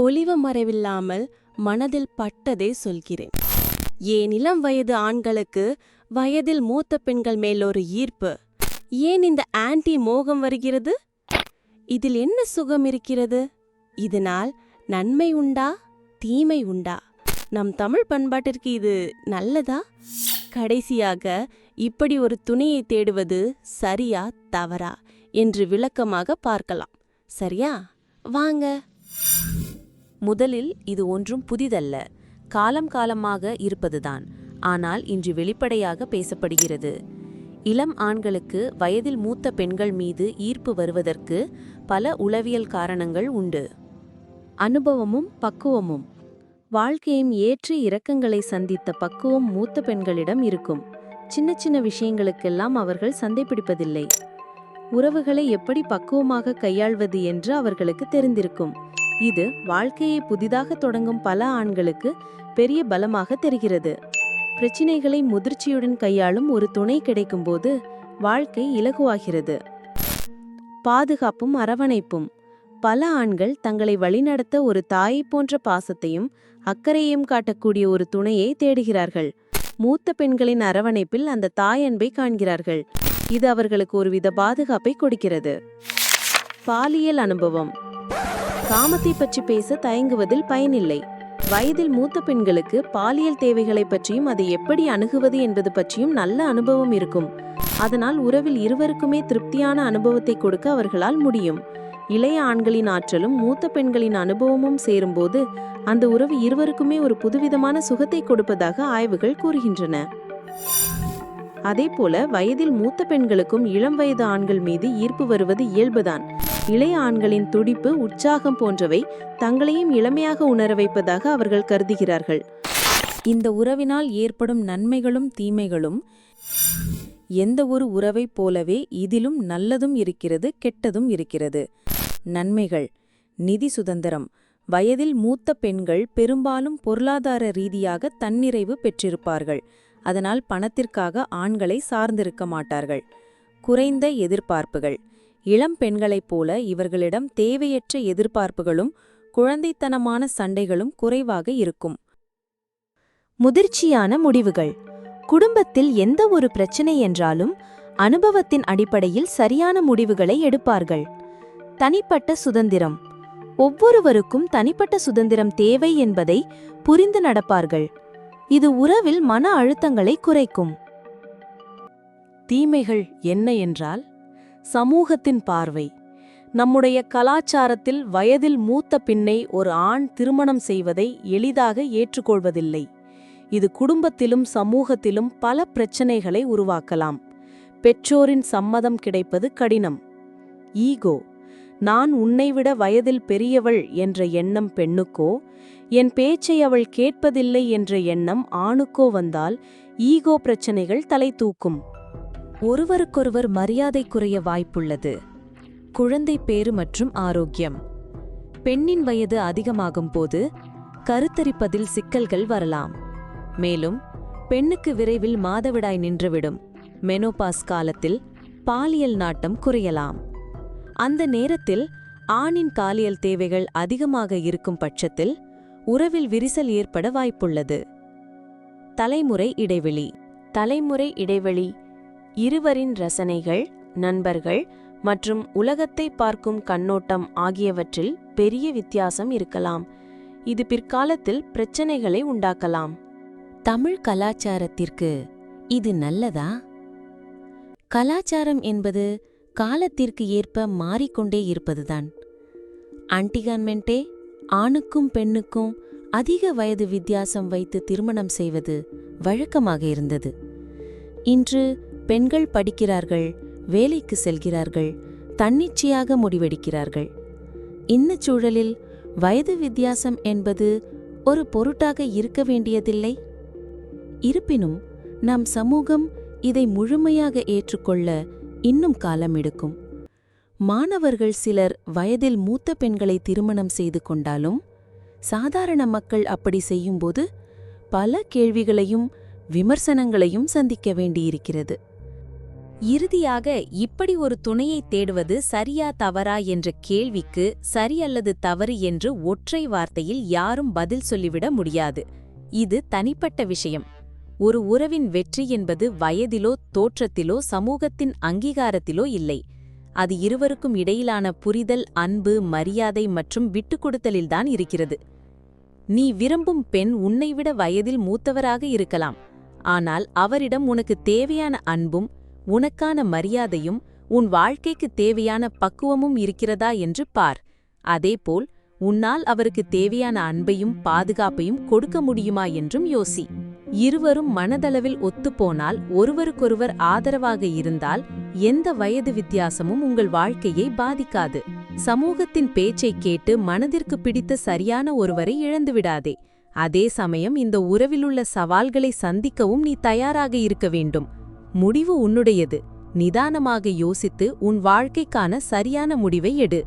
ஒளிவு மறைவில்லாமல் மனதில் பட்டதே சொல்கிறேன். ஏன் இளம் வயது ஆண்களுக்கு வயதில் மூத்த பெண்கள் மேல் ஒரு ஈர்ப்பு. ஏன் இந்த ஆன்டி மோகம் வருகிறது? இதில் என்ன சுகம் இருக்கிறது? இதனால் நன்மை உண்டா? தீமை உண்டா? நம் தமிழ் பண்பாட்டிற்கு இது நல்லதா? கடைசியாக இப்படி ஒரு துணையை தேடுவது சரியா தவறா? என்று விளக்கமாக பார்க்கலாம். சரியா? வாங்க. முதலில் இது ஒன்றும் புதிதல்ல. காலம் காலமாக இருப்பதுதான். ஆனால் இன்று வெளிப்படையாக பேசப்படுகிறது. இளம் ஆண்களுக்கு வயதில் மூத்த பெண்கள் மீது ஈர்ப்பு வருவதற்கு பல உளவியல் காரணங்கள் உண்டு. அனுபவமும் பக்குவமும். வாழ்க்கையின் ஏற்று இறக்கங்களை சந்தித்த பக்குவம் மூத்த பெண்களிடம் இருக்கும். சின்ன சின்ன விஷயங்களுக்கெல்லாம் அவர்கள் சந்தை பிடிப்பதில்லை உறவுகளை எப்படி பக்குவமாக கையாள்வது என்று அவர்களுக்கு தெரிந்திருக்கும். இது வாழ்க்கையை புதிதாக தொடங்கும் பல ஆண்களுக்கு பெரிய பலமாக தெரிகிறது. பிரச்சினைகளை முதிர்ச்சியுடன் கையாளும் ஒரு துணை கிடைக்கும்போது வாழ்க்கை இலகுவாகிறது. பாதுகாப்பும் அரவணைப்பும். பல ஆண்கள் தங்களை வழிநடத்த ஒரு தாயை போன்ற பாசத்தையும் அக்கறையும் காட்டக்கூடிய ஒரு துணையை தேடுகிறார்கள். மூத்த பெண்களின் அரவணைப்பில் அந்த தாய் அன்பை காண்கிறார்கள். இது அவர்களுக்கு ஒருவித பாதுகாப்பை கொடுக்கிறது. பாலியல் அனுபவம். காமத்தை பற்றி பேச தயங்குவதில் பயனில்லை. வயதில் மூத்த பெண்களுக்கு பாலியல் தேவைகளை பற்றியும் அதை எப்படி அணுகுவது என்பது பற்றியும் நல்ல அனுபவம் இருக்கும். அதனால் உறவில் இருவருக்குமே திருப்தியான அனுபவத்தை கொடுக்க அவர்களால் முடியும். இளைய ஆண்களின் ஆற்றலும் மூத்த பெண்களின் அனுபவமும் சேரும்போது அந்த உறவு இருவருக்குமே ஒரு புதுவிதமான சுகத்தை கொடுப்பதாக ஆய்வுகள் கூறுகின்றன. அதேபோல வயதில் மூத்த பெண்களுக்கும் இளம் வயது ஆண்கள் மீது ஈர்ப்பு வருவது இயல்புதான். இளைய ஆண்களின் துடிப்பு உற்சாகம் போன்றவை தங்களையும் இளமையாக உணர வைப்பதாக அவர்கள் கருதுகிறார்கள். இந்த உறவினால் ஏற்படும் நன்மைகளும் தீமைகளும் எந்த ஒரு உறவைப் போலவே இதிலும் நல்லதும் இருக்கிறது கெட்டதும் இருக்கிறது. நன்மைகள். நிதி சுதந்திரம். வயதில் மூத்த பெண்கள் பெரும்பாலும் பொருளாதார ரீதியாக தன்னிறைவு பெற்றிருப்பார்கள். அதனால் பணத்திற்காக ஆண்களை சார்ந்திருக்க மாட்டார்கள். குறைந்த எதிர்பார்ப்புகள். இளம் பெண்களைப் போல இவர்களிடம் தேவையற்ற எதிர்பார்ப்புகளும் குழந்தைத்தனமான சண்டைகளும் குறைவாக இருக்கும். முதிர்ச்சியான முடிவுகள். குடும்பத்தில் எந்த ஒரு பிரச்சனை என்றாலும் அனுபவத்தின் அடிப்படையில் சரியான முடிவுகளை எடுப்பார்கள். தனிப்பட்ட சுதந்திரம். ஒவ்வொருவருக்கும் தனிப்பட்ட சுதந்திரம் தேவை என்பதை புரிந்து நடப்பார்கள். இது உறவில் மன அழுத்தங்களை குறைக்கும். தீமைகள் என்ன என்றால் சமூகத்தின் பார்வை. நம்முடைய கலாச்சாரத்தில் வயதில் மூத்த பின்னை ஒரு ஆண் திருமணம் செய்வதை எளிதாக ஏற்றுக்கொள்வதில்லை. இது குடும்பத்திலும் சமூகத்திலும் பல பிரச்சனைகளை உருவாக்கலாம். பெற்றோரின் சம்மதம் கிடைப்பது கடினம். ஈகோ. நான் உன்னைவிட வயதில் பெரியவள் என்ற எண்ணம் பெண்ணுக்கோ என் பேச்சை அவள் கேட்பதில்லை என்ற எண்ணம் ஆணுக்கோ வந்தால் ஈகோ பிரச்சனைகள் தலை தூக்கும். ஒருவருக்கொருவர் மரியாதை குறைய வாய்ப்புள்ளது. குழந்தை பேறு மற்றும் ஆரோக்கியம். பெண்ணின் வயது அதிகமாகும் போது கருத்தரிப்பதில் சிக்கல்கள் வரலாம். மேலும் பெண்ணுக்கு விரைவில் மாதவிடாய் நின்றுவிடும். மெனோபாஸ் காலத்தில் பாலியல் நாட்டம் குறையலாம். அந்த நேரத்தில் ஆணின் காலியல் தேவைகள் அதிகமாக இருக்கும் பட்சத்தில் உறவில் விரிசல் ஏற்பட வாய்ப்புள்ளது. தலைமுறை இடைவெளி. தலைமுறை இடைவெளி இருவரின் ரசனைகள் நண்பர்கள் மற்றும் உலகத்தை பார்க்கும் கண்ணோட்டம் ஆகியவற்றில் பெரிய வித்தியாசம் இருக்கலாம். இது பிற்காலத்தில் பிரச்சனைகளை உண்டாக்கலாம். தமிழ் கலாச்சாரத்திற்கு இது நல்லதா? கலாச்சாரம் என்பது காலத்திற்கு ஏற்ப மாறிக்கொண்டே இருப்பதுதான். ஆன்டிகான்மெண்டே ஆணுக்கும் பெண்ணுக்கும் அதிக வயது வித்தியாசம் வைத்து திருமணம் செய்வது வழக்கமாக இருந்தது. இன்று பெண்கள் படிக்கிறார்கள் வேலைக்கு செல்கிறார்கள் தன்னிச்சையாக முடிவெடுக்கிறார்கள். இந்த சூழலில் வயது வித்தியாசம் என்பது ஒரு பொருட்டாக இருக்க வேண்டியதில்லை. இருப்பினும் நம் சமூகம் இதை முழுமையாக ஏற்றுக்கொள்ள இன்னும் காலம் எடுக்கும். மாணவர்கள் சிலர் வயதில் மூத்த பெண்களை திருமணம் செய்து கொண்டாலும் சாதாரண மக்கள் அப்படி செய்யும்போது பல கேள்விகளையும் விமர்சனங்களையும் சந்திக்க வேண்டியிருக்கிறது. இறுதியாக இப்படி ஒரு துணையை தேடுவது சரியா தவறா என்ற கேள்விக்கு சரி அல்லது தவறு என்று ஒற்றை வார்த்தையில் யாரும் பதில் சொல்லிவிட முடியாது. இது தனிப்பட்ட விஷயம். ஒரு உறவின் வெற்றி என்பது வயதிலோ தோற்றத்திலோ சமூகத்தின் அங்கீகாரத்திலோ இல்லை. அது இருவருக்கும் இடையிலான புரிதல் அன்பு மரியாதை மற்றும் விட்டுக்கொடுத்தலில்தான் இருக்கிறது. நீ விரும்பும் பெண் உன்னைவிட வயதில் மூத்தவராக இருக்கலாம். ஆனால் அவரிடம் உனக்கு தேவையான அன்பும் உனக்கான மரியாதையும் உன் வாழ்க்கைக்கு தேவையான பக்குவமும் இருக்கிறதா என்று பார். அதேபோல் உன்னால் அவருக்கு தேவையான அன்பையும் பாதுகாப்பையும் கொடுக்க முடியுமா என்றும் யோசி. இருவரும் மனதளவில் ஒத்துப்போனால் ஒருவருக்கொருவர் ஆதரவாக இருந்தால் எந்த வயது வித்தியாசமும் உங்கள் வாழ்க்கையை பாதிக்காது. சமூகத்தின் பேச்சைக் கேட்டு மனதிற்கு பிடித்த சரியான ஒருவரை இழந்துவிடாதே. அதே சமயம் இந்த உறவிலுள்ள சவால்களை சந்திக்கவும் நீ தயாராக இருக்க வேண்டும். முடிவு உன்னுடையது. நிதானமாக யோசித்து உன் வாழ்க்கைக்கான சரியான முடிவை எடு.